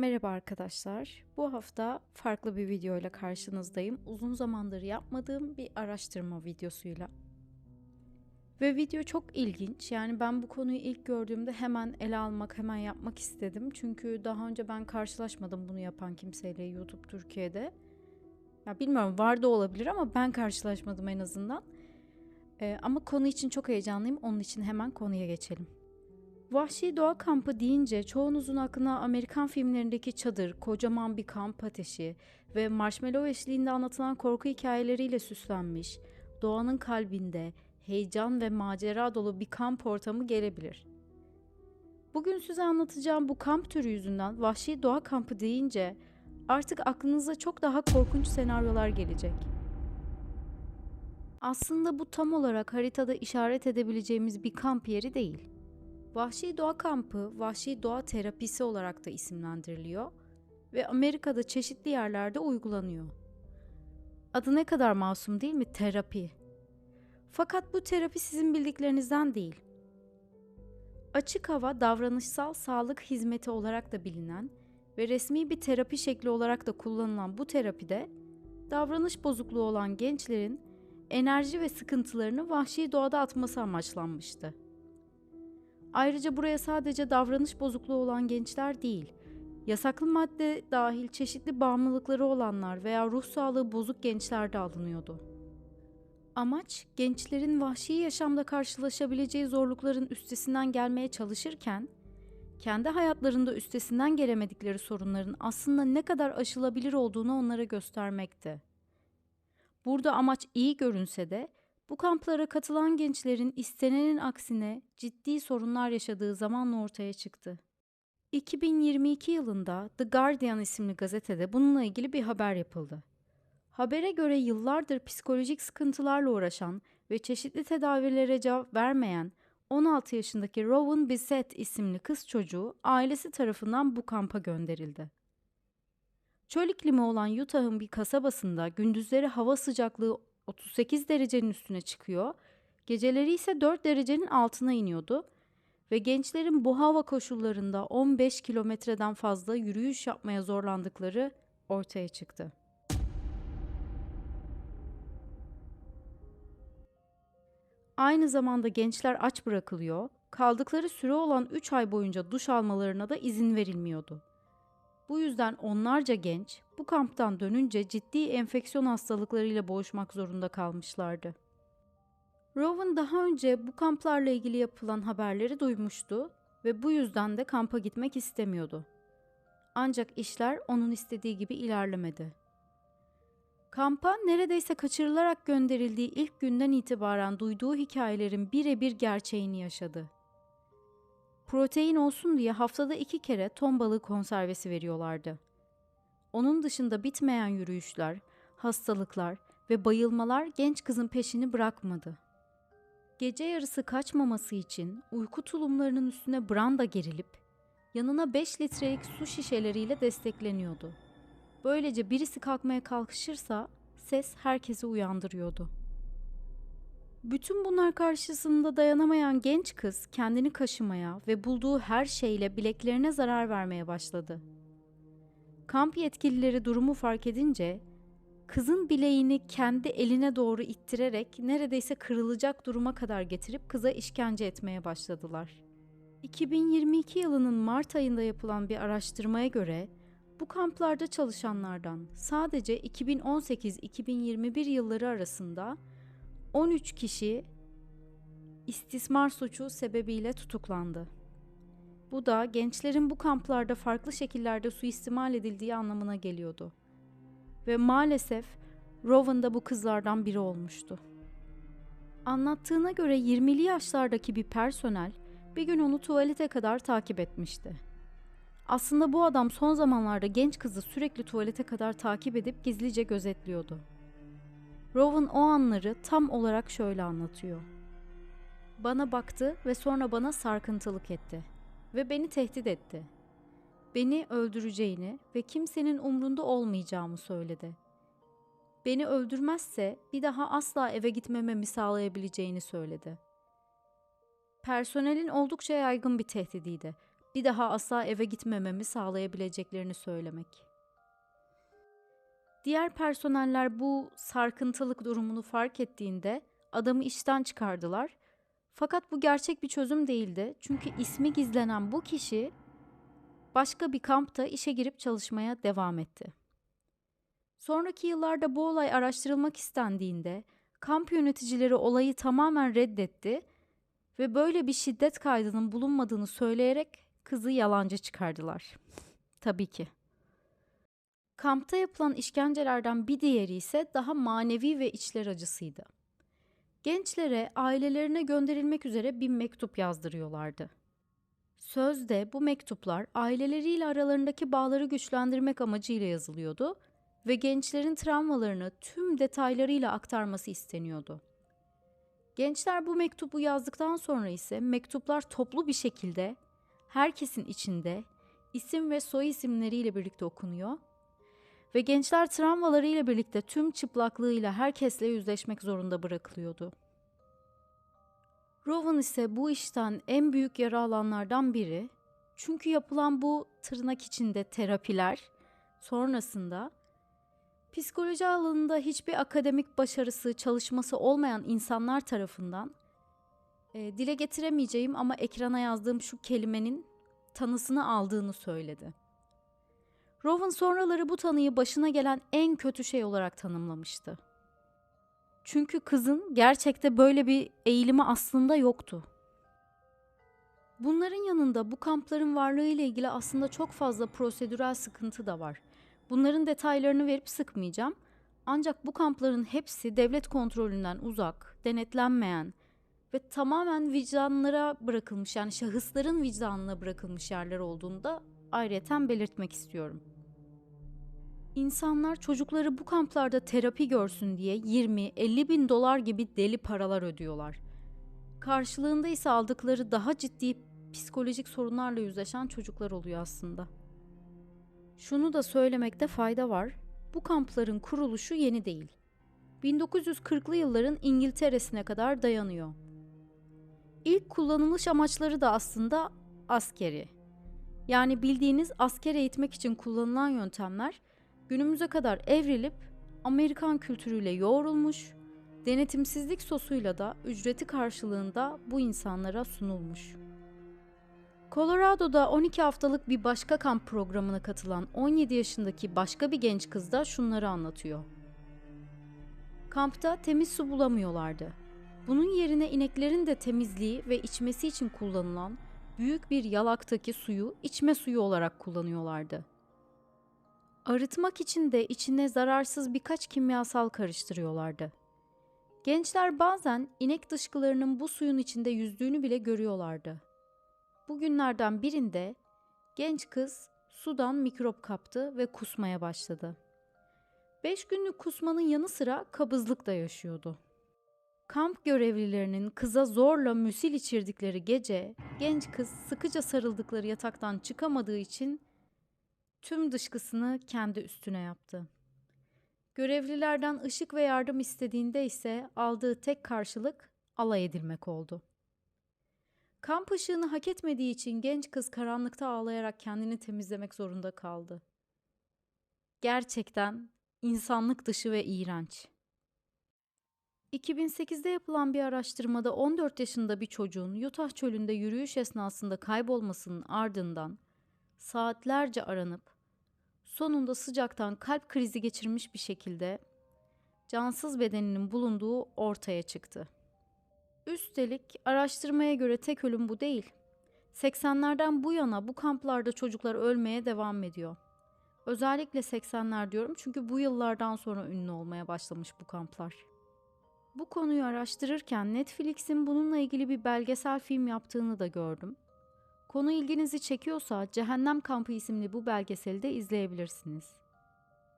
Merhaba arkadaşlar. Bu hafta farklı bir video ile karşınızdayım. Uzun zamandır yapmadığım bir araştırma videosuyla. Ve video çok ilginç. Yani ben bu konuyu ilk gördüğümde hemen ele almak, hemen yapmak istedim. Çünkü daha önce ben karşılaşmadım bunu yapan kimseyle YouTube Türkiye'de. Ya bilmiyorum var da olabilir ama ben karşılaşmadım en azından. Ee, ama konu için çok heyecanlıyım. Onun için hemen konuya geçelim. Vahşi doğa kampı deyince çoğunuzun aklına Amerikan filmlerindeki çadır, kocaman bir kamp ateşi ve marshmallow eşliğinde anlatılan korku hikayeleriyle süslenmiş, doğanın kalbinde heyecan ve macera dolu bir kamp ortamı gelebilir. Bugün size anlatacağım bu kamp türü yüzünden vahşi doğa kampı deyince artık aklınıza çok daha korkunç senaryolar gelecek. Aslında bu tam olarak haritada işaret edebileceğimiz bir kamp yeri değil. Vahşi Doğa Kampı, Vahşi Doğa Terapisi olarak da isimlendiriliyor ve Amerika'da çeşitli yerlerde uygulanıyor. Adı ne kadar masum değil mi? Terapi. Fakat bu terapi sizin bildiklerinizden değil. Açık hava davranışsal sağlık hizmeti olarak da bilinen ve resmi bir terapi şekli olarak da kullanılan bu terapide davranış bozukluğu olan gençlerin enerji ve sıkıntılarını vahşi doğada atması amaçlanmıştı. Ayrıca buraya sadece davranış bozukluğu olan gençler değil, yasaklı madde dahil çeşitli bağımlılıkları olanlar veya ruh sağlığı bozuk gençler de alınıyordu. Amaç, gençlerin vahşi yaşamda karşılaşabileceği zorlukların üstesinden gelmeye çalışırken, kendi hayatlarında üstesinden gelemedikleri sorunların aslında ne kadar aşılabilir olduğunu onlara göstermekti. Burada amaç iyi görünse de bu kamplara katılan gençlerin istenenin aksine ciddi sorunlar yaşadığı zamanla ortaya çıktı. 2022 yılında The Guardian isimli gazetede bununla ilgili bir haber yapıldı. Habere göre yıllardır psikolojik sıkıntılarla uğraşan ve çeşitli tedavilere cevap vermeyen 16 yaşındaki Rowan Bissett isimli kız çocuğu ailesi tarafından bu kampa gönderildi. Çöl iklimi olan Utah'ın bir kasabasında gündüzleri hava sıcaklığı 38 derecenin üstüne çıkıyor, geceleri ise 4 derecenin altına iniyordu ve gençlerin bu hava koşullarında 15 kilometreden fazla yürüyüş yapmaya zorlandıkları ortaya çıktı. Aynı zamanda gençler aç bırakılıyor, kaldıkları süre olan 3 ay boyunca duş almalarına da izin verilmiyordu. Bu yüzden onlarca genç bu kamptan dönünce ciddi enfeksiyon hastalıklarıyla boğuşmak zorunda kalmışlardı. Rowan daha önce bu kamplarla ilgili yapılan haberleri duymuştu ve bu yüzden de kampa gitmek istemiyordu. Ancak işler onun istediği gibi ilerlemedi. Kampa neredeyse kaçırılarak gönderildiği ilk günden itibaren duyduğu hikayelerin birebir gerçeğini yaşadı. Protein olsun diye haftada iki kere ton balığı konservesi veriyorlardı. Onun dışında bitmeyen yürüyüşler, hastalıklar ve bayılmalar genç kızın peşini bırakmadı. Gece yarısı kaçmaması için uyku tulumlarının üstüne branda gerilip yanına 5 litrelik su şişeleriyle destekleniyordu. Böylece birisi kalkmaya kalkışırsa ses herkesi uyandırıyordu. Bütün bunlar karşısında dayanamayan genç kız kendini kaşımaya ve bulduğu her şeyle bileklerine zarar vermeye başladı. Kamp yetkilileri durumu fark edince kızın bileğini kendi eline doğru ittirerek neredeyse kırılacak duruma kadar getirip kıza işkence etmeye başladılar. 2022 yılının Mart ayında yapılan bir araştırmaya göre bu kamplarda çalışanlardan sadece 2018-2021 yılları arasında 13 kişi istismar suçu sebebiyle tutuklandı. Bu da gençlerin bu kamplarda farklı şekillerde suistimal edildiği anlamına geliyordu. Ve maalesef Rowan da bu kızlardan biri olmuştu. Anlattığına göre 20'li yaşlardaki bir personel bir gün onu tuvalete kadar takip etmişti. Aslında bu adam son zamanlarda genç kızı sürekli tuvalete kadar takip edip gizlice gözetliyordu. Rowan o anları tam olarak şöyle anlatıyor. Bana baktı ve sonra bana sarkıntılık etti ve beni tehdit etti. Beni öldüreceğini ve kimsenin umrunda olmayacağımı söyledi. Beni öldürmezse bir daha asla eve gitmememi sağlayabileceğini söyledi. Personelin oldukça yaygın bir tehdidiydi. bir daha asla eve gitmememi sağlayabileceklerini söylemek. Diğer personeller bu sarkıntılık durumunu fark ettiğinde adamı işten çıkardılar. Fakat bu gerçek bir çözüm değildi. Çünkü ismi gizlenen bu kişi başka bir kampta işe girip çalışmaya devam etti. Sonraki yıllarda bu olay araştırılmak istendiğinde kamp yöneticileri olayı tamamen reddetti ve böyle bir şiddet kaydının bulunmadığını söyleyerek kızı yalancı çıkardılar. Tabii ki. Kampta yapılan işkencelerden bir diğeri ise daha manevi ve içler acısıydı. Gençlere ailelerine gönderilmek üzere bir mektup yazdırıyorlardı. Sözde bu mektuplar aileleriyle aralarındaki bağları güçlendirmek amacıyla yazılıyordu ve gençlerin travmalarını tüm detaylarıyla aktarması isteniyordu. Gençler bu mektubu yazdıktan sonra ise mektuplar toplu bir şekilde herkesin içinde isim ve soy isimleriyle birlikte okunuyor ve gençler travmalarıyla birlikte tüm çıplaklığıyla herkesle yüzleşmek zorunda bırakılıyordu. Rowan ise bu işten en büyük yara alanlardan biri. Çünkü yapılan bu tırnak içinde terapiler sonrasında psikoloji alanında hiçbir akademik başarısı, çalışması olmayan insanlar tarafından e, dile getiremeyeceğim ama ekrana yazdığım şu kelimenin tanısını aldığını söyledi. Rowan sonraları bu tanıyı başına gelen en kötü şey olarak tanımlamıştı. Çünkü kızın gerçekte böyle bir eğilimi aslında yoktu. Bunların yanında bu kampların varlığı ile ilgili aslında çok fazla prosedürel sıkıntı da var. Bunların detaylarını verip sıkmayacağım. Ancak bu kampların hepsi devlet kontrolünden uzak, denetlenmeyen ve tamamen vicdanlara bırakılmış yani şahısların vicdanına bırakılmış yerler olduğunu da ayrıyeten belirtmek istiyorum. İnsanlar çocukları bu kamplarda terapi görsün diye 20-50 bin dolar gibi deli paralar ödüyorlar. Karşılığında ise aldıkları daha ciddi psikolojik sorunlarla yüzleşen çocuklar oluyor aslında. Şunu da söylemekte fayda var. Bu kampların kuruluşu yeni değil. 1940'lı yılların İngiltere'sine kadar dayanıyor. İlk kullanılış amaçları da aslında askeri. Yani bildiğiniz asker eğitmek için kullanılan yöntemler günümüze kadar evrilip Amerikan kültürüyle yoğrulmuş, denetimsizlik sosuyla da ücreti karşılığında bu insanlara sunulmuş. Colorado'da 12 haftalık bir başka kamp programına katılan 17 yaşındaki başka bir genç kız da şunları anlatıyor. Kampta temiz su bulamıyorlardı. Bunun yerine ineklerin de temizliği ve içmesi için kullanılan büyük bir yalaktaki suyu içme suyu olarak kullanıyorlardı. Arıtmak için de içine zararsız birkaç kimyasal karıştırıyorlardı. Gençler bazen inek dışkılarının bu suyun içinde yüzdüğünü bile görüyorlardı. Bugünlerden birinde genç kız sudan mikrop kaptı ve kusmaya başladı. Beş günlük kusmanın yanı sıra kabızlık da yaşıyordu. Kamp görevlilerinin kıza zorla müsil içirdikleri gece genç kız sıkıca sarıldıkları yataktan çıkamadığı için tüm dışkısını kendi üstüne yaptı. Görevlilerden ışık ve yardım istediğinde ise aldığı tek karşılık alay edilmek oldu. Kamp ışığını hak etmediği için genç kız karanlıkta ağlayarak kendini temizlemek zorunda kaldı. Gerçekten insanlık dışı ve iğrenç. 2008'de yapılan bir araştırmada 14 yaşında bir çocuğun Utah çölünde yürüyüş esnasında kaybolmasının ardından saatlerce aranıp sonunda sıcaktan kalp krizi geçirmiş bir şekilde cansız bedeninin bulunduğu ortaya çıktı. Üstelik araştırmaya göre tek ölüm bu değil. 80'lerden bu yana bu kamplarda çocuklar ölmeye devam ediyor. Özellikle 80'ler diyorum çünkü bu yıllardan sonra ünlü olmaya başlamış bu kamplar. Bu konuyu araştırırken Netflix'in bununla ilgili bir belgesel film yaptığını da gördüm. Konu ilginizi çekiyorsa Cehennem Kampı isimli bu belgeseli de izleyebilirsiniz.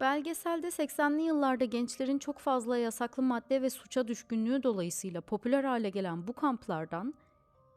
Belgeselde 80'li yıllarda gençlerin çok fazla yasaklı madde ve suça düşkünlüğü dolayısıyla popüler hale gelen bu kamplardan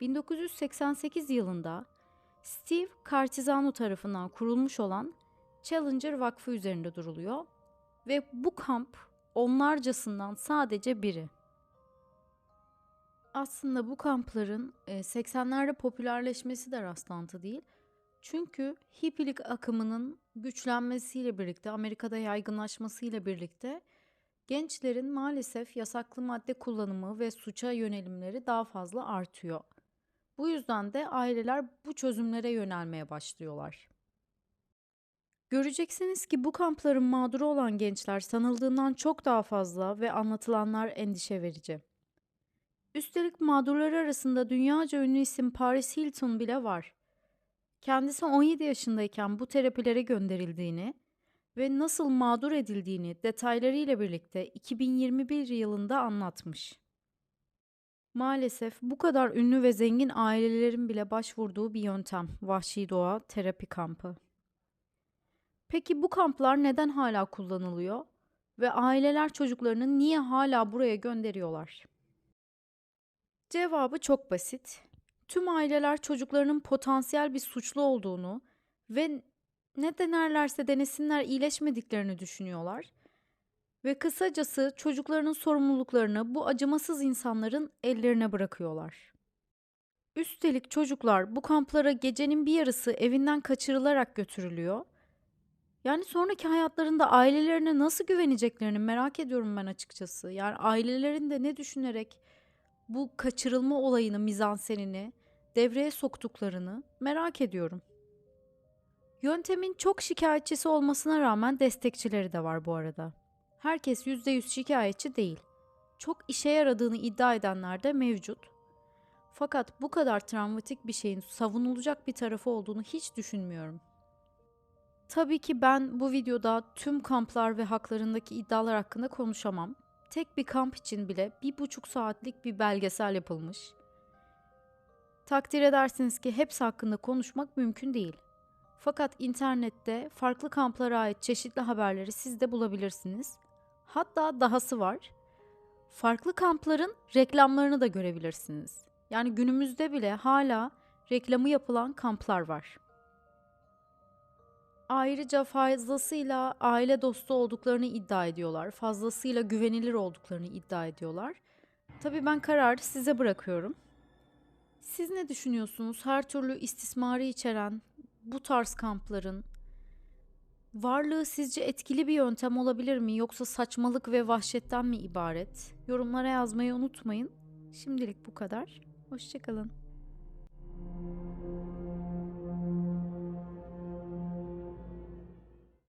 1988 yılında Steve Cartizano tarafından kurulmuş olan Challenger Vakfı üzerinde duruluyor ve bu kamp onlarcasından sadece biri. Aslında bu kampların 80'lerde popülerleşmesi de rastlantı değil. Çünkü hippilik akımının güçlenmesiyle birlikte, Amerika'da yaygınlaşmasıyla birlikte gençlerin maalesef yasaklı madde kullanımı ve suça yönelimleri daha fazla artıyor. Bu yüzden de aileler bu çözümlere yönelmeye başlıyorlar. Göreceksiniz ki bu kampların mağduru olan gençler sanıldığından çok daha fazla ve anlatılanlar endişe verici. Üstelik mağdurlar arasında dünyaca ünlü isim Paris Hilton bile var. Kendisi 17 yaşındayken bu terapilere gönderildiğini ve nasıl mağdur edildiğini detaylarıyla birlikte 2021 yılında anlatmış. Maalesef bu kadar ünlü ve zengin ailelerin bile başvurduğu bir yöntem Vahşi Doğa Terapi Kampı. Peki bu kamplar neden hala kullanılıyor ve aileler çocuklarını niye hala buraya gönderiyorlar? Cevabı çok basit. Tüm aileler çocuklarının potansiyel bir suçlu olduğunu ve ne denerlerse denesinler iyileşmediklerini düşünüyorlar. Ve kısacası çocuklarının sorumluluklarını bu acımasız insanların ellerine bırakıyorlar. Üstelik çocuklar bu kamplara gecenin bir yarısı evinden kaçırılarak götürülüyor. Yani sonraki hayatlarında ailelerine nasıl güveneceklerini merak ediyorum ben açıkçası. Yani ailelerin de ne düşünerek bu kaçırılma olayını, mizansenini devreye soktuklarını merak ediyorum. Yöntemin çok şikayetçisi olmasına rağmen destekçileri de var bu arada. Herkes %100 şikayetçi değil. Çok işe yaradığını iddia edenler de mevcut. Fakat bu kadar travmatik bir şeyin savunulacak bir tarafı olduğunu hiç düşünmüyorum. Tabii ki ben bu videoda tüm kamplar ve haklarındaki iddialar hakkında konuşamam. Tek bir kamp için bile bir buçuk saatlik bir belgesel yapılmış. Takdir edersiniz ki hepsi hakkında konuşmak mümkün değil. Fakat internette farklı kamplara ait çeşitli haberleri siz de bulabilirsiniz. Hatta dahası var. Farklı kampların reklamlarını da görebilirsiniz. Yani günümüzde bile hala reklamı yapılan kamplar var. Ayrıca fazlasıyla aile dostu olduklarını iddia ediyorlar. Fazlasıyla güvenilir olduklarını iddia ediyorlar. Tabii ben kararı size bırakıyorum. Siz ne düşünüyorsunuz? Her türlü istismarı içeren bu tarz kampların varlığı sizce etkili bir yöntem olabilir mi yoksa saçmalık ve vahşetten mi ibaret? Yorumlara yazmayı unutmayın. Şimdilik bu kadar. Hoşçakalın.